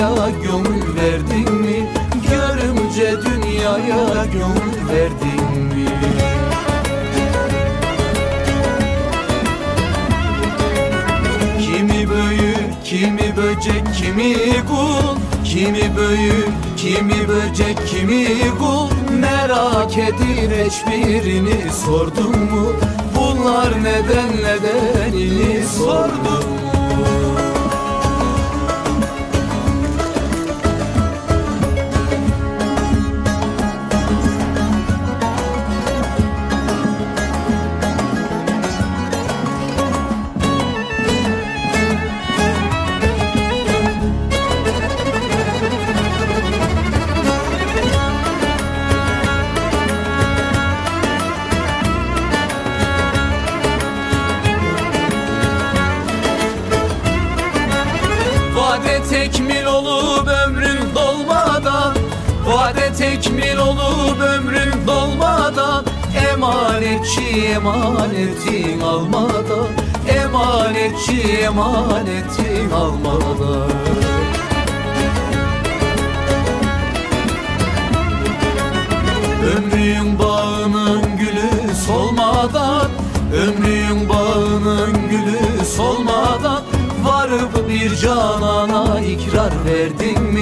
dünyaya gönül verdin mi? Görümce dünyaya gönül verdin mi? Kimi büyük, kimi böcek, kimi kul Kimi büyük, kimi böcek, kimi kul Merak edin hiçbirini sordun mu? Bunlar neden nedenini sordun mu? Vade tekmil olup ömrün dolmadan Vade tekmil olup ömrün dolmadan Emanetçi emanetin almadan Emanetçi emanetin almadan. Ömrün bağının gülü solmadan Varıp bir canana ikrar verdin mi?